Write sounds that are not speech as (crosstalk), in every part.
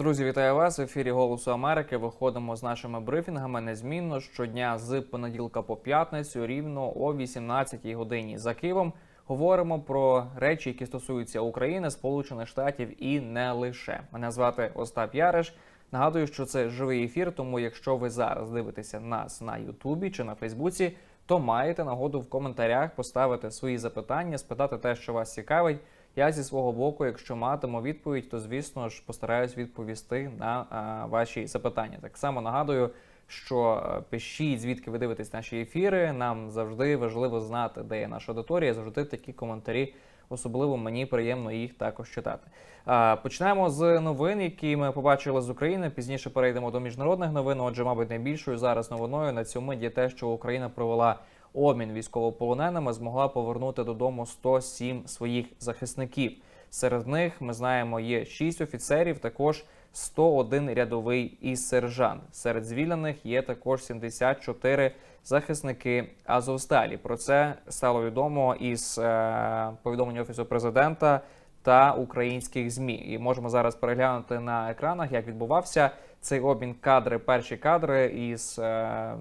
Друзі, вітаю вас в ефірі Голосу Америки. Виходимо з нашими брифінгами незмінно щодня з понеділка по п'ятницю, рівно о 18-й годині. За Києвом говоримо про речі, які стосуються України, Сполучених Штатів і не лише. Мене звати Остап Яриш. Нагадую, що це живий ефір. Тому, якщо ви зараз дивитеся нас на Ютубі чи на Фейсбуці, то маєте нагоду в коментарях поставити свої запитання, спитати те, що вас цікавить. Я зі свого боку, якщо матиму відповідь, то звісно ж постараюсь відповісти на а, ваші запитання. Так само нагадую, що е, пишіть, звідки ви дивитесь наші ефіри. Нам завжди важливо знати, де є наша аудиторія. Завжди такі коментарі. Особливо мені приємно їх також читати. А, Почнемо з новин, які ми побачили з України. Пізніше перейдемо до міжнародних новин. Отже, мабуть, найбільшою зараз новиною на цьому є те, що Україна провела обмін військовополоненими, змогла повернути додому 107 своїх захисників. Серед них ми знаємо є 6 офіцерів, також 101 рядовий і сержант. Серед звільнених є також 74 захисники Азовсталі. Про це стало відомо із е, повідомлення офісу президента та українських змі. І можемо зараз переглянути на екранах, як відбувався цей обмін кадри. Перші кадри із е,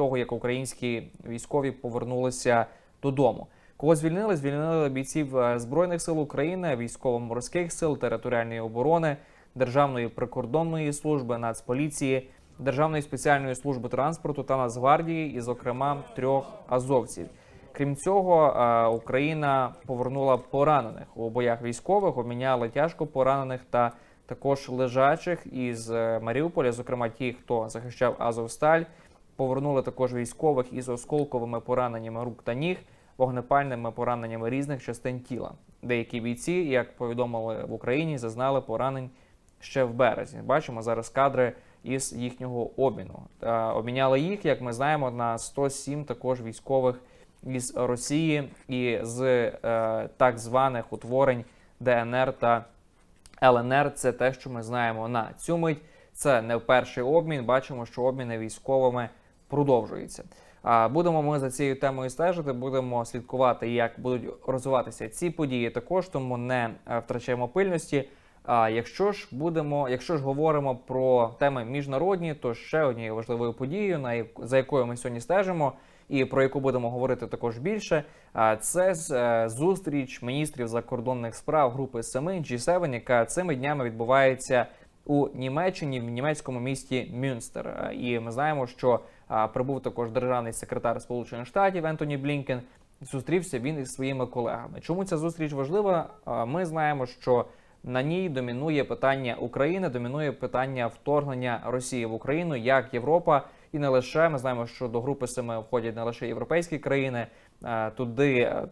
того, як українські військові повернулися додому. Кого звільнили? Звільнили бійців е, збройних сил України, військово-морських сил, територіальної оборони, Державної прикордонної служби, Нацполіції, Державної спеціальної служби транспорту та Нацгвардії, і, зокрема, трьох азовців. Крім цього, е, Україна повернула поранених у боях військових, обміняла тяжко поранених та також лежачих із е, Маріуполя, зокрема ті, хто захищав Азовсталь. Повернули також військових із осколковими пораненнями рук та ніг, вогнепальними пораненнями різних частин тіла. Деякі бійці, як повідомили в Україні, зазнали поранень ще в березні. Бачимо зараз кадри із їхнього обміну. Обміняли їх, як ми знаємо, на 107 також військових із Росії і з е, так званих утворень ДНР та ЛНР. Це те, що ми знаємо на цю мить. Це не перший обмін. Бачимо, що обміни військовими продовжуються. А будемо ми за цією темою стежити. Будемо слідкувати, як будуть розвиватися ці події. Також тому не е, втрачаємо пильності. А якщо ж будемо, якщо ж говоримо про теми міжнародні, то ще однією важливою подією, на за якою ми сьогодні стежимо, і про яку будемо говорити також більше. Це е, зустріч міністрів закордонних справ групи семи G7, яка цими днями відбувається у Німеччині в німецькому місті Мюнстер. І ми знаємо, що прибув також державний секретар Сполучених Штатів Ентоні Блінкен. Зустрівся він із своїми колегами. Чому ця зустріч важлива? Ми знаємо, що на ній домінує питання України, домінує питання вторгнення Росії в Україну як Європа, і не лише ми знаємо, що до групи семи входять не лише європейські країни. Туди, е,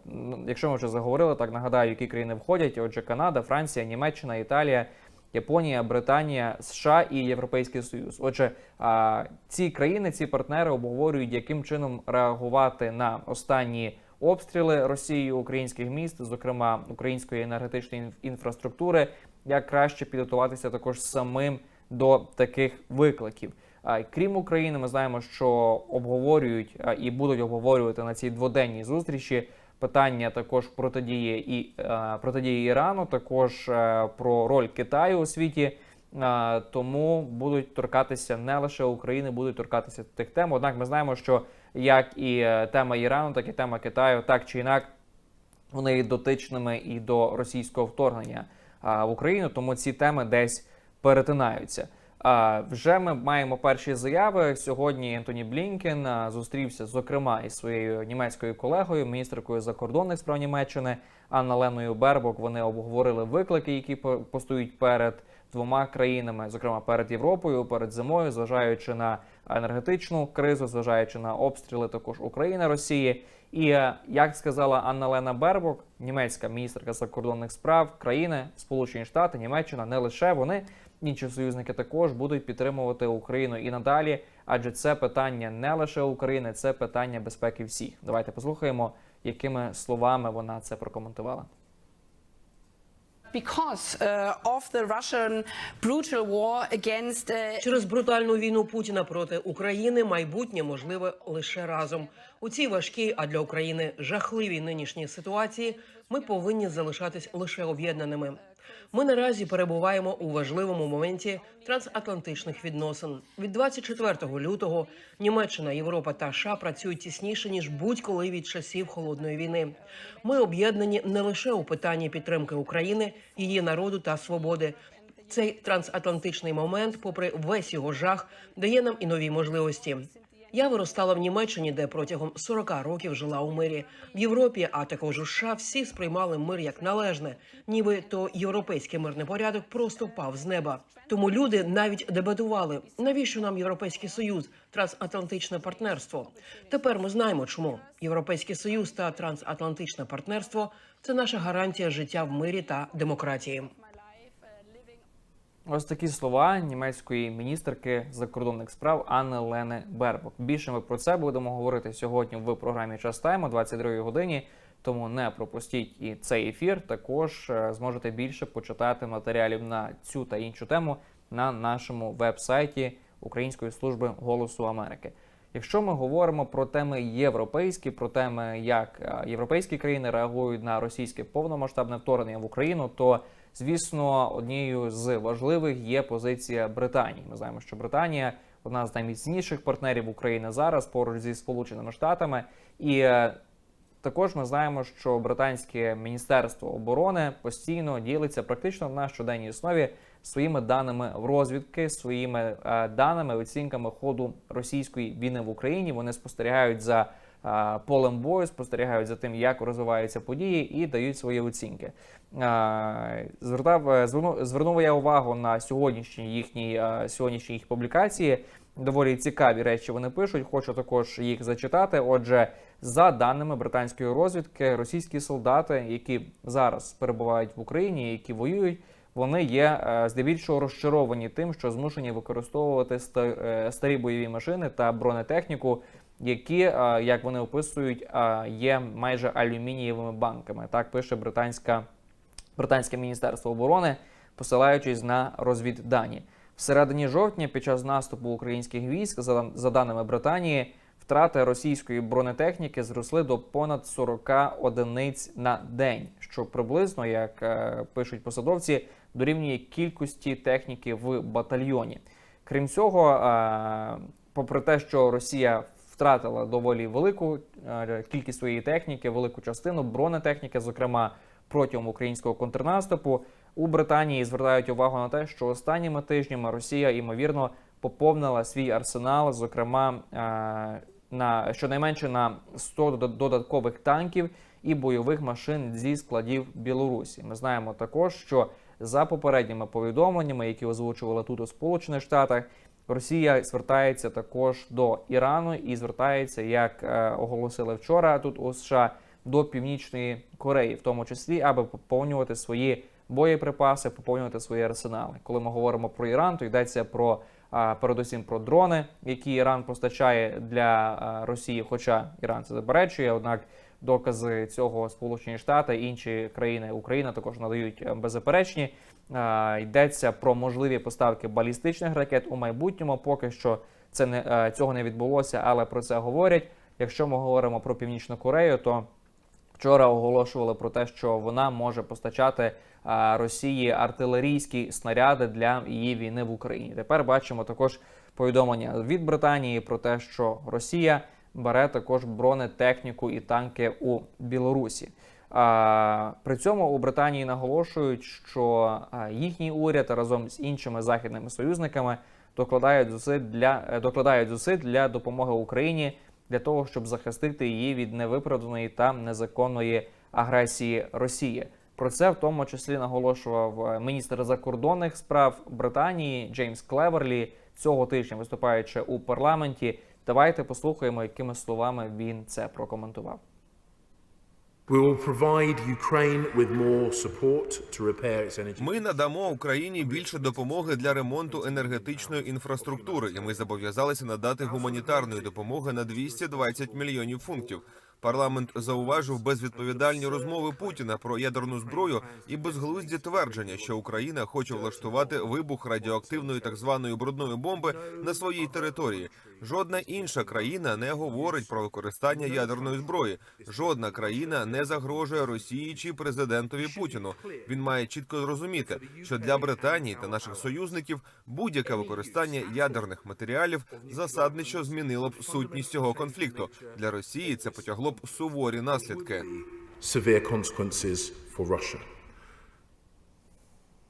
якщо ми вже заговорили, так нагадаю, які країни входять. Отже, Канада, Франція, Німеччина, Італія, Японія, Британія, США і Європейський Союз. Отже, ці країни, ці партнери обговорюють, яким чином реагувати на останні обстріли Росією українських міст, зокрема української енергетичної інфраструктури, як краще підготуватися також самим до таких викликів. Крім України, ми знаємо, що обговорюють і будуть обговорювати на цій дводенній зустрічі питання також протидії і е, протидії Ірану, також е, про роль Китаю у світі. Е, тому будуть торкатися не лише України, будуть торкатися тих тем. Однак ми знаємо, що як і тема Ірану, так і тема Китаю, так чи інак, вони дотичними і до російського вторгнення в Україну, тому ці теми десь перетинаються. Вже ми маємо перші заяви. Сьогодні Ентоні Блінкен зустрівся, зокрема, із своєю німецькою колегою, міністркою закордонних справ Німеччини Анна Леною Бербок. Вони обговорили виклики, які постують перед двома країнами, зокрема перед Європою, перед зимою, зважаючи на енергетичну кризу, зважаючи на обстріли також України Росії. І е, як сказала Анна Лена Бербок, німецька міністерка закордонних справ країни, Сполучені Штати, Німеччина, не лише вони, інші союзники також будуть підтримувати Україну і надалі, адже це питання не лише України, це питання безпеки всіх. Давайте послухаємо, якими словами вона це прокоментувала. Через брутальну війну Путіна проти України майбутнє можливе лише разом. У цій важкій, а для України жахливій нинішній ситуації ми повинні залишатись лише об'єднаними. Ми наразі перебуваємо у важливому моменті трансатлантичних відносин. Від 24 лютого Німеччина, Європа та США працюють тісніше ніж будь-коли від часів холодної війни. Ми об'єднані не лише у питанні підтримки України, її народу та свободи. Цей трансатлантичний момент, попри весь його жах, дає нам і нові можливості. Я виростала в Німеччині, де протягом 40 років жила у мирі. В Європі, а також у США, всі сприймали мир як належне, ніби то європейський мирний порядок просто впав з неба. Тому люди навіть дебатували, навіщо нам європейський союз, трансатлантичне партнерство. Тепер ми знаємо, чому європейський союз та трансатлантичне партнерство це наша гарантія життя в мирі та демократії. Ось такі слова німецької міністерки закордонних справ Анни Лени Бербок. Більше ми про це будемо говорити сьогодні в програмі Час Тайм о 22 годині. Тому не пропустіть і цей ефір. Також е, зможете більше почитати матеріалів на цю та іншу тему на нашому веб-сайті Української служби голосу Америки. Якщо ми говоримо про теми європейські, про теми, як е, європейські країни реагують на російське повномасштабне вторгнення в Україну, то звісно, однією з важливих є позиція Британії. Ми знаємо, що Британія одна з найміцніших партнерів України зараз поруч зі Сполученими Штатами, і е, також ми знаємо, що британське міністерство оборони постійно ділиться практично на щоденній основі своїми даними в розвідки, своїми е, даними, оцінками ходу російської війни в Україні. Вони спостерігають за полем бою, спостерігають за тим, як розвиваються події, і дають свої оцінки. Звертав е, зверну- звернув я увагу на сьогоднішні їхні сьогоднішні їх публікації. Доволі цікаві речі вони пишуть. Хочу також їх зачитати. Отже, за даними британської розвідки, російські солдати, які зараз перебувають в Україні, які воюють, вони є е, здебільшого розчаровані тим, що змушені використовувати е, старі бойові машини та бронетехніку, які, е, як вони описують, е, є майже алюмінієвими банками. Так пише британська британське міністерство оборони, посилаючись на розвіддані. В середині жовтня, під час наступу українських військ, за, даними Британії, втрати російської бронетехніки зросли до понад 40 одиниць на день, що приблизно, як е, пишуть посадовці, дорівнює кількості техніки в батальйоні. Крім цього, попри те, що Росія втратила доволі велику е, кількість своєї техніки, велику частину бронетехніки, зокрема протягом українського контрнаступу, у Британії звертають увагу на те, що останніми тижнями Росія ймовірно поповнила свій арсенал, зокрема е, на щонайменше на 100 дод- додаткових танків і бойових машин зі складів Білорусі. Ми знаємо також, що за попередніми повідомленнями, які озвучували тут у Сполучених Штатах, Росія звертається також до Ірану і звертається, як е, оголосили вчора тут у США, до Північної Кореї, в тому числі, аби поповнювати свої боєприпаси, поповнювати свої арсенали. Коли ми говоримо про Іран, то йдеться про а, передусім про дрони, які Іран постачає для а, Росії, хоча Іран це заперечує, однак. Докази цього Сполучені Штати і інші країни Україна також надають е, беззаперечні. Е, Йдеться про можливі поставки балістичних ракет у майбутньому. Поки що це не е, цього не відбулося, але про це говорять. Якщо ми говоримо про Північну Корею, то вчора оголошували про те, що вона може постачати Росії артилерійські снаряди для її війни в Україні. Тепер бачимо також повідомлення від Британії про те, що Росія бере також бронетехніку і танки у Білорусі. А, при цьому у Британії наголошують, що їхній уряд разом з іншими західними союзниками докладають зусиль для е, докладають зусиль для допомоги Україні для того, щоб захистити її від невиправданої та незаконної агресії Росії. Про це в тому числі наголошував е, міністр закордонних справ Британії Джеймс Клеверлі цього тижня, виступаючи у парламенті. Давайте послухаємо, якими словами він це прокоментував. Ми надамо Україні більше допомоги для ремонту енергетичної інфраструктури, і ми зобов'язалися надати гуманітарної допомоги на 220 мільйонів фунтів. Парламент зауважив безвідповідальні розмови Путіна про ядерну зброю і безглузді твердження, що Україна хоче влаштувати вибух радіоактивної так званої брудної бомби на своїй території. Жодна інша країна не говорить про використання ядерної зброї. Жодна країна не загрожує Росії чи президентові Путіну. Він має чітко зрозуміти, що для Британії та наших союзників будь-яке використання ядерних матеріалів засадничо змінило б сутність цього конфлікту. Для Росії це потягло б суворі наслідки. For Russia.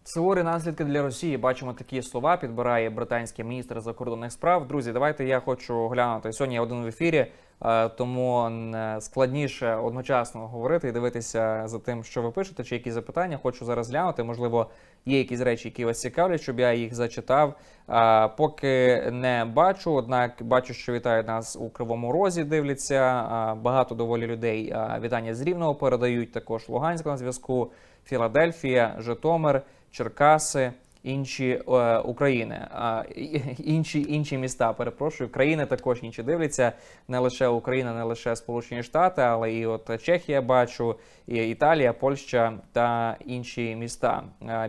Суворі наслідки для Росії. Бачимо такі слова. Підбирає британський міністр закордонних справ. Друзі, давайте я хочу глянути. Сьогодні я один в ефірі, е, тому е, складніше одночасно говорити і дивитися за тим, що ви пишете, чи якісь запитання. Хочу зараз глянути. Можливо, є якісь речі, які вас цікавлять, щоб я їх зачитав. Е, Поки не бачу, однак бачу, що вітають нас у Кривому Розі. Дивляться багато доволі людей. Вітання з Рівного передають також Луганськ на зв'язку. Філадельфія, Житомир, Черкаси, інші е, України, і- (laughs) інші інші міста. Перепрошую, країни також інші дивляться. Не лише Україна, не лише Сполучені Штати, але і от Чехія бачу, і Італія, Польща та інші міста. Е,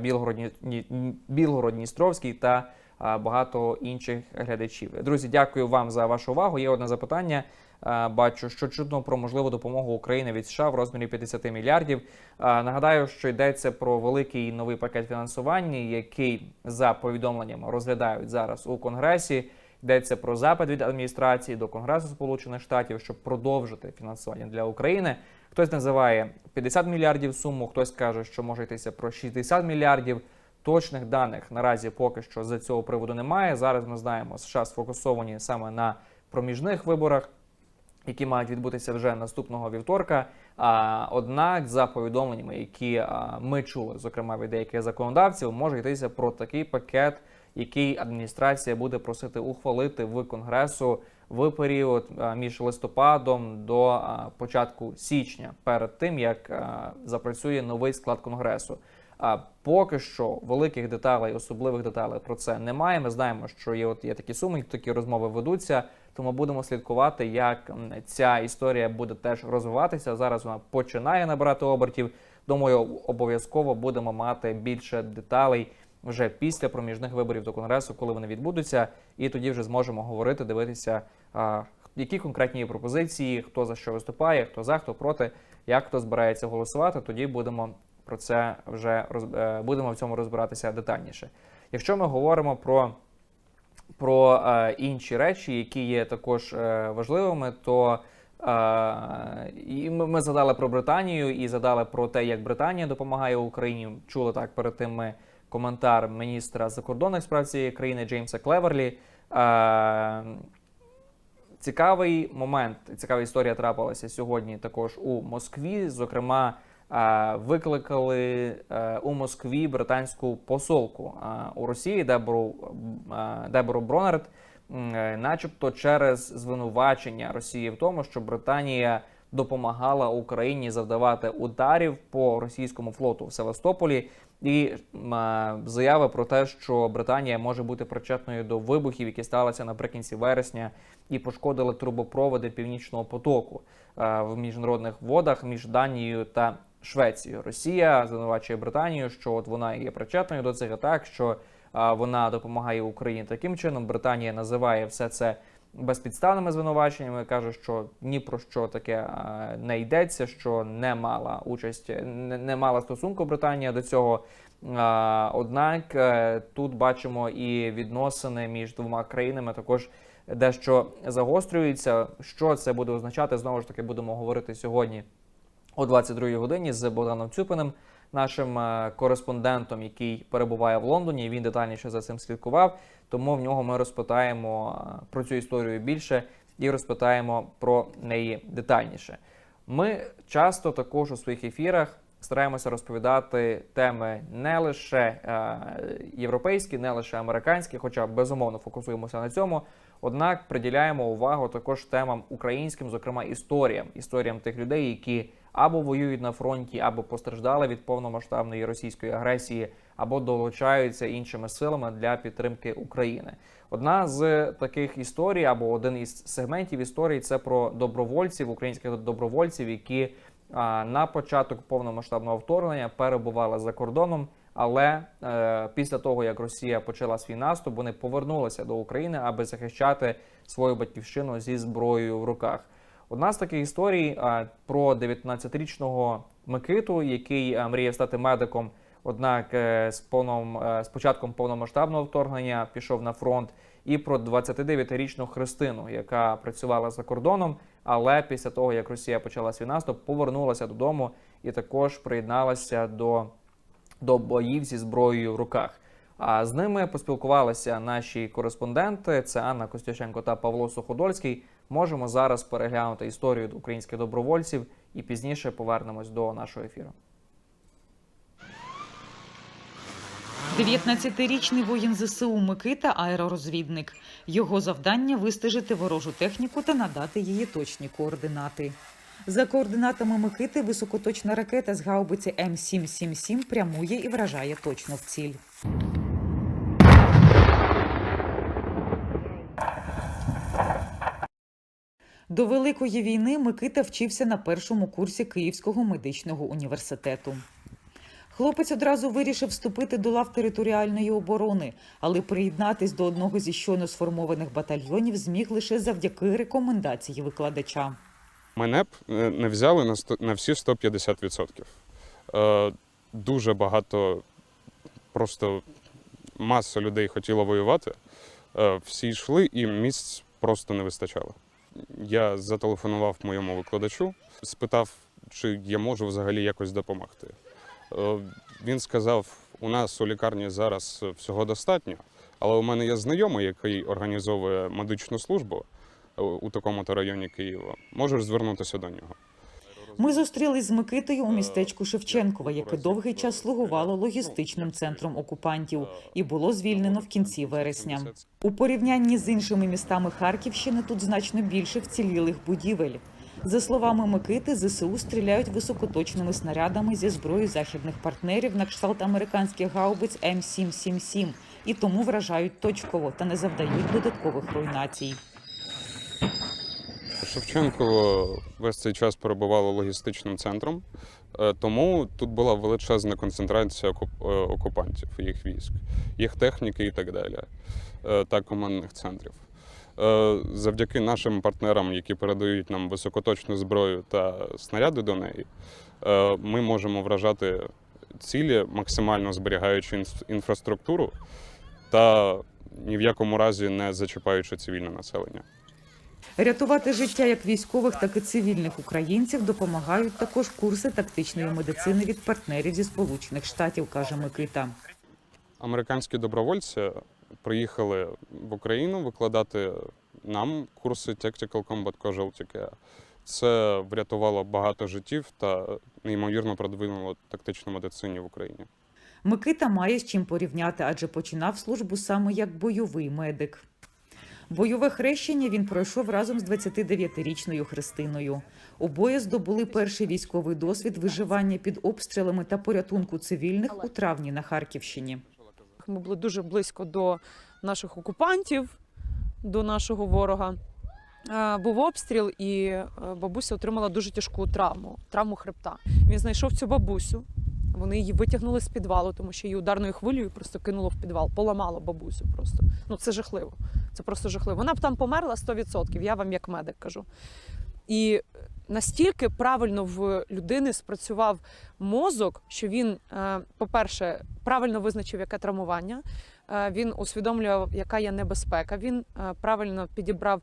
Білгород, Дністровський та багато інших глядачів. Друзі, дякую вам за вашу увагу. Є одне запитання. Е, Бачу, що чутно про можливу допомогу України від США в розмірі 50 мільярдів. Е, Нагадаю, що йдеться про великий новий пакет фінансування, який за повідомленнями розглядають зараз у Конгресі. Йдеться про запит від адміністрації до Конгресу Сполучених Штатів, щоб продовжити фінансування для України. Хтось називає 50 мільярдів суму, хтось каже, що може йтися про 60 мільярдів. Точних даних наразі поки що з цього приводу немає. Зараз ми знаємо, США сфокусовані саме на проміжних виборах які мають відбутися вже наступного вівторка. А, однак, за повідомленнями, які ми чули, зокрема від деяких законодавців, може йтися про такий пакет, який адміністрація буде просити ухвалити в конгресу в період між листопадом до початку січня, перед тим як запрацює новий склад конгресу. А поки що великих деталей, особливих деталей про це немає. Ми знаємо, що є от є такі суми, такі розмови ведуться. Тому будемо слідкувати, як ця історія буде теж розвиватися. Зараз вона починає набирати обертів. Думаю, обов'язково будемо мати більше деталей вже після проміжних виборів до конгресу, коли вони відбудуться, і тоді вже зможемо говорити, дивитися, які конкретні пропозиції, хто за що виступає, хто за, хто проти, як хто збирається голосувати. Тоді будемо про це вже е, будемо в цьому розбиратися детальніше. Якщо ми говоримо про про е, інші речі, які є також е, важливими, то е, ми, ми згадали про Британію і згадали про те, як Британія допомагає Україні. Чули так перед тим ми коментар міністра закордонних справ цієї країни Джеймса Клеверлі. Е, цікавий момент, цікава історія трапилася сьогодні також у Москві. Зокрема, викликали е, у Москві британську посолку у Росії Дебору, Дебору Бронерт, начебто через звинувачення Росії в тому, що Британія допомагала Україні завдавати ударів по російському флоту в Севастополі. І заяви про те, що Британія може бути причетною до вибухів, які сталися наприкінці вересня і пошкодили трубопроводи північного потоку е, в міжнародних водах між Данією та Швецією. Росія звинувачує Британію, що от вона є причетною до цих атак, що вона допомагає Україні таким чином. Британія називає все це безпідставними звинуваченнями. каже, що ні про що таке не йдеться, що не мала участь, не, мала стосунку Британія до цього. Однак е, тут бачимо і відносини між двома країнами також дещо загострюються. Що це буде означати? Знову ж таки, будемо говорити сьогодні о 22-й годині з Богданом Цюпиним, нашим е, кореспондентом, який перебуває в Лондоні. Він детальніше за цим слідкував. Тому в нього ми розпитаємо е, про цю історію більше і розпитаємо про неї детальніше. Ми часто також у своїх ефірах стараємося розповідати теми не лише е, європейські, не лише американські, хоча безумовно фокусуємося на цьому. Однак приділяємо увагу також темам українським, зокрема історіям, історіям тих людей, які або воюють на фронті, або постраждали від повномасштабної російської агресії, або долучаються іншими силами для підтримки України. Одна з таких історій, або один із сегментів історії, це про добровольців, українських добровольців, які на початок повномасштабного вторгнення перебували за кордоном, Але е, після того, як Росія почала свій наступ, вони повернулися до України, аби захищати свою батьківщину зі зброєю в руках. Одна з таких історій про 19-річного Микиту, який мріяв стати медиком. Однак е, з повном е, з початком повномасштабного вторгнення пішов на фронт, і про 29-річну Христину, яка працювала за кордоном, але після того як Росія почала свій наступ, повернулася додому і також приєдналася до, до боїв зі зброєю в руках. А з ними поспілкувалися наші кореспонденти. Це Анна Костюченко та Павло Суходольський. Можемо зараз переглянути історію українських добровольців і пізніше повернемось до нашого ефіру. 19-річний воїн ЗСУ Микита аеророзвідник. Його завдання вистежити ворожу техніку та надати її точні координати. За координатами Микити високоточна ракета з гаубиці М777 прямує і вражає точно в ціль. До Великої війни Микита вчився на першому курсі Київського медичного університету. Хлопець одразу вирішив вступити до лав територіальної оборони, але приєднатись до одного зі щойно сформованих батальйонів зміг лише завдяки рекомендації викладача. Мене б е, не взяли на, всі 150%. Е, дуже багато, просто маса людей хотіло воювати. Е, всі йшли, і місць просто не вистачало. Я зателефонував моєму викладачу, спитав, чи я можу взагалі якось допомогти. Е, він сказав: у нас у лікарні зараз всього достатньо, але у мене є знайомий, який організовує медичну службу е, у такому-то районі Києва. Можеш звернутися до нього. Ми зустрілись з Микитою у містечку Шевченкова, яке довгий час слугувало логістичним центром окупантів і було звільнено в кінці вересня. У порівнянні з іншими містами Харківщини тут значно більше вцілілих будівель. За словами Микити, ЗСУ стріляють високоточними снарядами зі зброї західних партнерів на кшталт американських гаубиць М777 і тому вражають точково та не завдають додаткових руйнацій. Шевченково весь цей час перебувало логістичним центром, е, тому тут була величезна концентрація е, окупантів, їх військ, їх техніки і так далі, е, та командних центрів. Завдяки нашим партнерам, які передають нам високоточну зброю та снаряди до неї, ми можемо вражати цілі, максимально зберігаючи інфраструктуру та ні в якому разі не зачіпаючи цивільне населення. Рятувати життя як військових, так і цивільних українців допомагають також курси тактичної медицини від партнерів зі Сполучених Штатів, каже Микита. Американські добровольці приїхали в Україну викладати нам курси Tactical Combat Casualty Care. Це врятувало багато життів та неймовірно продвинуло тактичну медицині в Україні. Микита має з чим порівняти, адже починав службу саме як бойовий медик. Бойове хрещення він пройшов разом з 29-річною Христиною. Обоє здобули перший військовий досвід виживання під обстрілами та порятунку цивільних у травні на Харківщині. Ми були дуже близько до наших окупантів, до нашого ворога. Е, Був обстріл, і е, бабуся отримала дуже тяжку травму травму хребта. Він знайшов цю бабусю. Вони її витягнули з підвалу, тому що її ударною хвилею просто кинуло в підвал, поламало бабусю просто. Ну це жахливо. Це просто жахливо. Вона б там померла 100%, я вам як медик кажу. І настільки правильно в людини спрацював мозок, що він, е, по-перше, правильно визначив, яке травмування. е, Він усвідомлював, яка є небезпека. Він е, правильно підібрав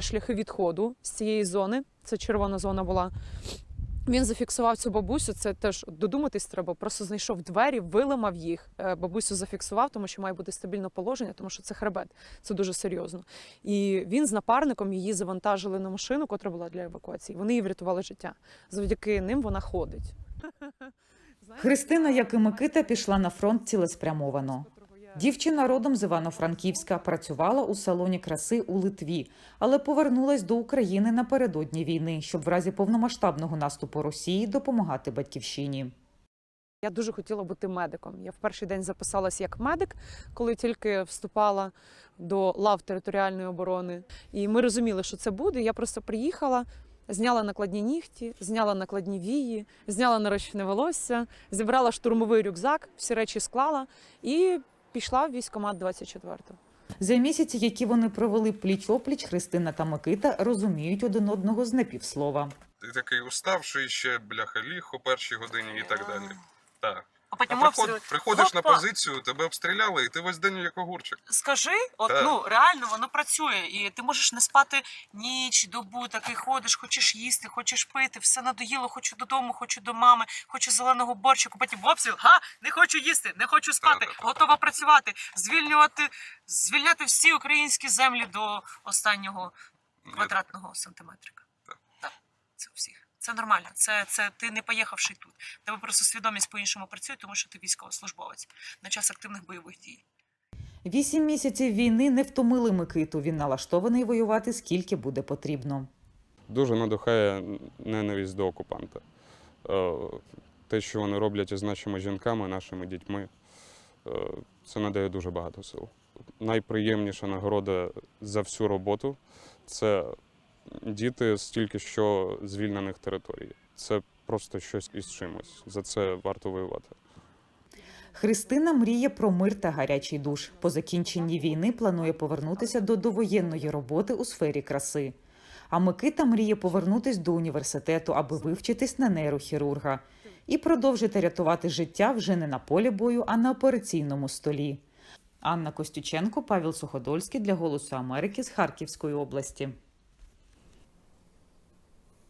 шляхи відходу з цієї зони. Це червона зона була. Він зафіксував цю бабусю. Це теж додуматись треба. Просто знайшов двері, виламав їх. е, Бабусю зафіксував, тому що має бути стабільне положення, тому що це хребет. Це дуже серйозно. І він з напарником її завантажили на машину, котра була для евакуації. Вони їй врятували життя. Завдяки ним вона ходить. Христина, як і Микита, пішла на фронт цілеспрямовано. Дівчина родом з Івано-Франківська працювала у салоні краси у Литві, але повернулась до України напередодні війни, щоб в разі повномасштабного наступу Росії допомагати батьківщині. Я дуже хотіла бути медиком. Я в перший день записалась як медик, коли тільки вступала до лав територіальної оборони. І ми розуміли, що це буде. Я просто приїхала. Зняла накладні нігті, зняла накладні вії, зняла нарощене волосся, зібрала штурмовий рюкзак, всі речі склала і пішла в військкомат 24-го. За місяці, які вони провели пліч-опліч, Христина та Микита розуміють один одного з непівслова. Ти такий уставший ще бляха ліг у першій годині і так далі. Так. А потім А обстріли. приход, приходиш на Опа! позицію, тебе обстріляли, і ти весь день як огурчик. Скажи, от Так. ну реально воно працює, і ти можеш не спати ніч, добу, такий ходиш, хочеш їсти, хочеш пити, все надоїло, хочу додому, хочу до мами, хочу зеленого борщику, потім обстріл, га, не хочу їсти, не хочу спати, Так, готова працювати, звільнювати, звільняти всі українські землі до останнього квадратного сантиметрика. Так. Так, це у всіх. Це нормально. Це, це ти не поїхавши тут. Тебе просто свідомість по-іншому працює, тому що ти військовослужбовець на час активних бойових дій. Вісім місяців війни не втомили Микиту. Він налаштований воювати скільки буде потрібно. Дуже надихає ненависть до окупанта. Е, Те, що вони роблять із нашими жінками, нашими дітьми, е, це надає дуже багато сил. Найприємніша нагорода за всю роботу це діти з тільки що звільнених територій. Це просто щось із чимось. За це варто воювати. Христина мріє про мир та гарячий душ. По закінченні війни планує повернутися до довоєнної роботи у сфері краси. А Микита мріє повернутись до університету, аби вивчитись на нейрохірурга і продовжити рятувати життя вже не на полі бою, а на операційному столі. Анна Костюченко, Павел Суходольський для Голосу Америки з Харківської області.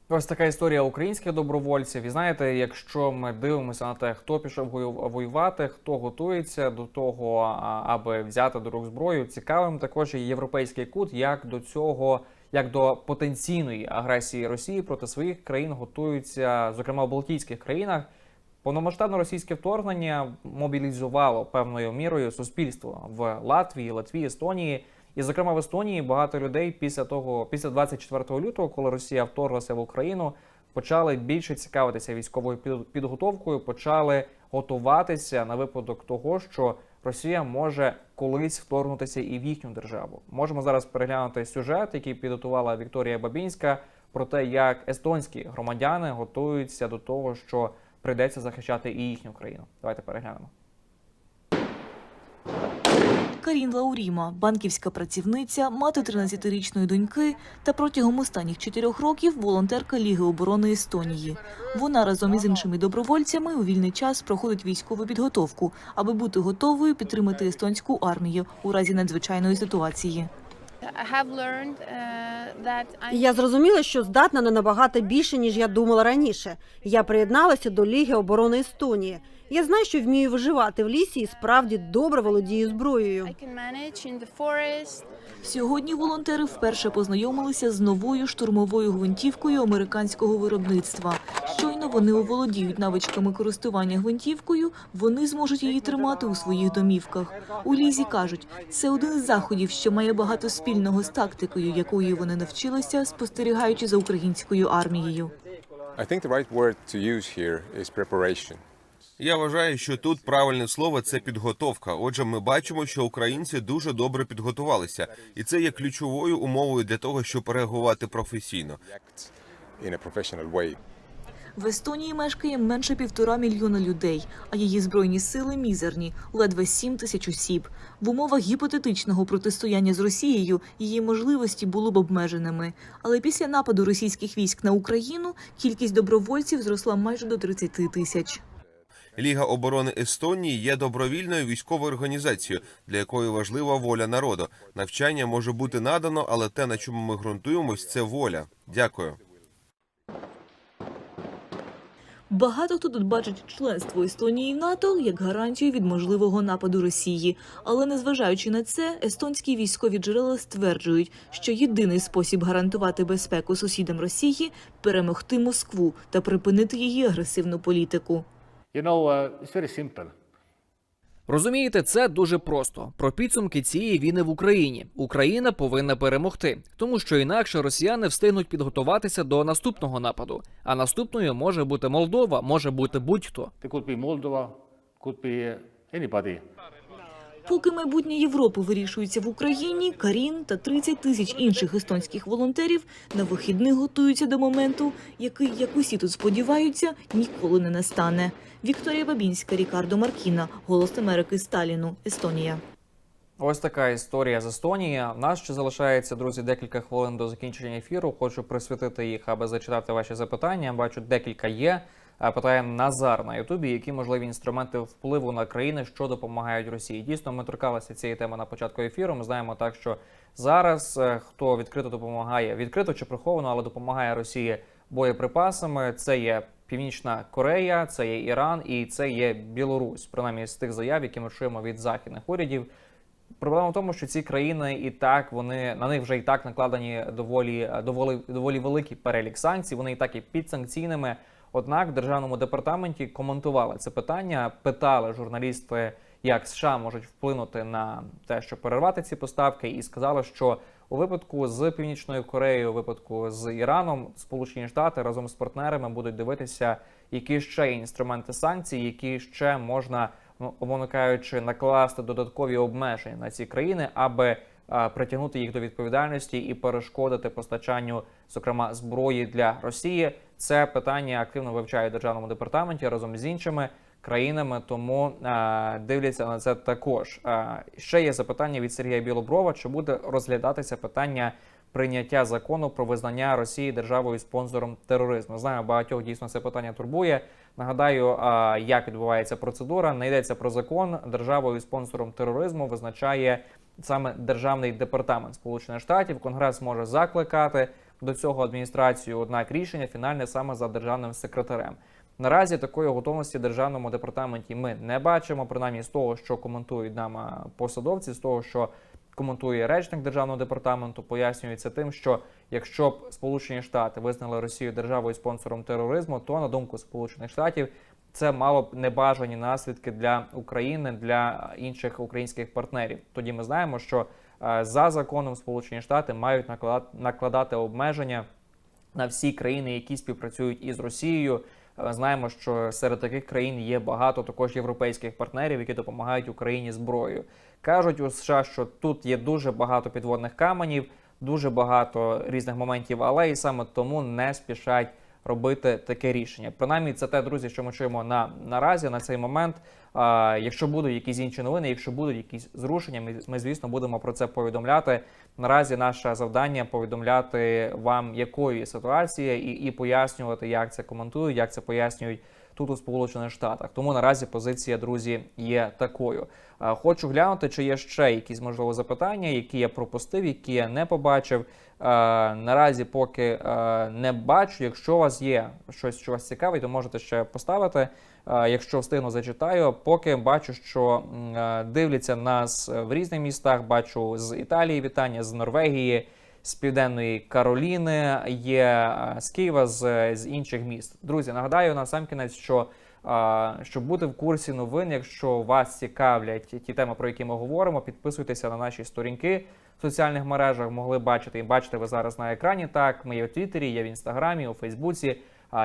Ось така історія українських добровольців. І знаєте, якщо ми дивимося на те, хто пішов вою- воювати, хто готується до того, аби взяти до рук зброю, цікавим також і європейський кут, як до цього, як до потенційної агресії Росії проти своїх країн готуються, зокрема в Балтійських країнах. Повномасштабне російське вторгнення мобілізувало певною мірою суспільство в Латвії, Латвії, Естонії. І, зокрема, в Естонії багато людей після того, після 24 лютого, коли Росія вторглася в Україну, почали більше цікавитися військовою підготовкою, почали готуватися на випадок того, що Росія може колись вторгнутися і в їхню державу. Можемо зараз переглянути сюжет, який підготувала Вікторія Бабінська, про те, як естонські громадяни готуються до того, що прийдеться захищати і їхню країну. Давайте переглянемо. Карін Лауріма, банківська працівниця, мати 13-річної доньки та протягом останніх чотирьох років волонтерка Ліги оборони Естонії. Вона разом із іншими добровольцями у вільний час проходить військову підготовку, аби бути готовою підтримати естонську армію у разі надзвичайної ситуації. Я зрозуміла, що здатна на набагато більше, ніж я думала раніше. Я приєдналася до Ліги оборони Естонії. Я знаю, що вмію виживати в лісі і справді добре володію зброєю. Сьогодні волонтери вперше познайомилися з новою штурмовою гвинтівкою американського виробництва. Щойно вони оволодіють навичками користування гвинтівкою, вони зможуть її тримати у своїх домівках. У лізі кажуть, це один із заходів, що має багато спільного з тактикою, якої вони навчилися, спостерігаючи за українською армією. I think the right word to use here is preparation. Я вважаю, що тут правильне слово це підготовка. Отже, ми бачимо, що українці дуже добре підготувалися, і це є ключовою умовою для того, щоб реагувати професійно. В Естонії мешкає менше півтора мільйона людей, а її збройні сили мізерні ледве сім тисяч осіб. В умовах гіпотетичного протистояння з Росією її можливості були б обмеженими. Але після нападу російських військ на Україну кількість добровольців зросла майже до 30 тисяч. Ліга оборони Естонії є добровільною військовою організацією, для якої важлива воля народу. Навчання може бути надано, але те, на чому ми ґрунтуємось, це воля. Дякую. Багато хто тут бачить членство Естонії в НАТО як гарантію від можливого нападу Росії. Але незважаючи на це, естонські військові джерела стверджують, що єдиний спосіб гарантувати безпеку сусідам Росії перемогти Москву та припинити її агресивну політику. You know, uh, it's very simple. Розумієте, це дуже просто. Про підсумки цієї війни в Україні. Україна повинна перемогти, тому що інакше росіяни встигнуть підготуватися до наступного нападу. А наступною може бути Молдова, може бути будь-хто. Це could be Moldova, could be anybody. Поки майбутнє Європи вирішується в Україні, Карін та 30 тисяч інших естонських волонтерів на вихідних готуються до моменту, який, як усі тут сподіваються, ніколи не настане. Вікторія Бабінська, Рікардо Маркіна, Голос Америки Сталіну, Естонія. Ось така історія з Естонії. Нас ще залишається, друзі, декілька хвилин до закінчення ефіру. Хочу присвятити їх, аби зачитати ваші запитання. Бачу, декілька є. Е, Питає Назар на Ютубі, які можливі інструменти впливу на країни, що допомагають Росії. Дійсно, ми торкалися цієї теми на початку ефіру. Ми знаємо так, що зараз е, хто відкрито допомагає, відкрито чи приховано, але допомагає Росії боєприпасами. Це є Північна Корея, це є Іран і це є Білорусь. Принаймні з тих заяв, які ми чуємо від західних урядів. Проблема в тому, що ці країни і так вони на них вже і так накладені доволі доволі доволі великий перелік санкцій. Вони і так і підсанкційними. Однак в державному департаменті коментували це питання, питали журналісти, як США можуть вплинути на те, щоб перервати ці поставки, і сказали, що у випадку з північною Кореєю, у випадку з Іраном, Сполучені Штати разом з партнерами будуть дивитися, які ще інструменти санкцій, які ще можна ну, умовно кажучи, накласти додаткові обмеження на ці країни, аби притягнути їх до відповідальності і перешкодити постачанню, зокрема, зброї для Росії. Це питання активно вивчає в державному департаменті разом з іншими країнами, тому дивляться на це також. Ще є запитання від Сергія Білоброва: чи буде розглядатися питання прийняття закону про визнання Росії державою спонсором тероризму? Знаю, багатьох дійсно це питання турбує. Нагадаю, як відбувається процедура. Не йдеться про закон. Державою спонсором тероризму визначає саме державний департамент Сполучених Штатів. Конгрес може закликати до цього адміністрацію. Однак рішення фінальне саме за державним секретарем. Наразі такої готовності в державному департаменті ми не бачимо, принаймні з того, що коментують нам посадовці, з того, що коментує речник державного департаменту, пояснюється тим, що якщо б Сполучені Штати визнали Росію державою спонсором тероризму, то на думку Сполучених Штатів це мало б небажані наслідки для України для інших українських партнерів. Тоді ми знаємо, що е, за законом Сполучені Штати мають накладати, накладати обмеження на всі країни, які співпрацюють із Росією. Е, Знаємо, що серед таких країн є багато також європейських партнерів, які допомагають Україні зброєю. Кажуть у США, що тут є дуже багато підводних каменів, дуже багато різних моментів, але і саме тому не спішать робити таке рішення. Принаймні, це те, друзі, що ми чуємо на наразі на цей момент. А, якщо будуть якісь інші новини, якщо будуть якісь зрушення, ми, ми звісно будемо про це повідомляти. Наразі наше завдання повідомляти вам, якою є ситуація, і, і пояснювати, як це коментують, як це пояснюють тут у Сполучених Штатах. Тому наразі позиція, друзі, є такою. Хочу глянути, чи є ще якісь можливо запитання, які я пропустив, які я не побачив. Наразі поки не бачу. Якщо у вас є щось, що вас цікавить, то можете ще поставити. Якщо встигну, зачитаю. Поки бачу, що дивляться нас в різних містах. Бачу з Італії вітання, з Норвегії, з Південної Кароліни, є з Києва, з, з інших міст. Друзі, нагадаю на сам кінець, що щоб бути в курсі новин, якщо вас цікавлять ті теми, про які ми говоримо, підписуйтеся на наші сторінки в соціальних мережах. Могли бачити і бачите ви зараз на екрані. Так, ми є в Твіттері, є в Інстаграмі, у Фейсбуці,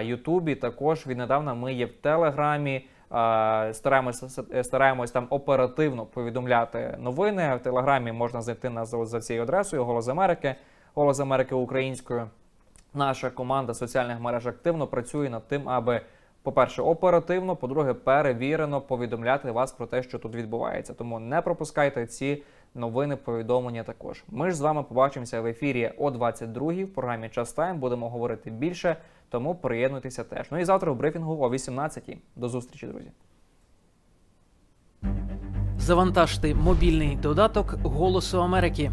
Ютубі. Також віднедавна ми є в Телеграмі. А, Стараємось, стараємось там оперативно повідомляти новини. В Телеграмі можна знайти нас за, цією адресою Голос Америки, Голос Америки українською. Наша команда соціальних мереж активно працює над тим, аби, по-перше, оперативно, по-друге, перевірено повідомляти вас про те, що тут відбувається. Тому не пропускайте ці новини, повідомлення також. Ми ж з вами побачимося в ефірі о 22-й в програмі Час Тайм. Будемо говорити більше, тому приєднуйтеся теж. Ну і завтра в брифінгу о 18-й. До зустрічі, друзі. Завантажте мобільний додаток Голосу Америки.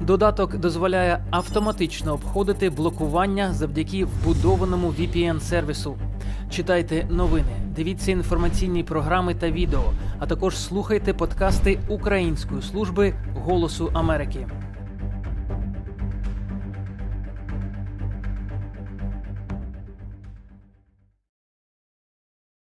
Додаток дозволяє автоматично обходити блокування завдяки вбудованому VPN-сервісу. Читайте новини, дивіться інформаційні програми та відео, а також слухайте подкасти Української служби Голосу Америки.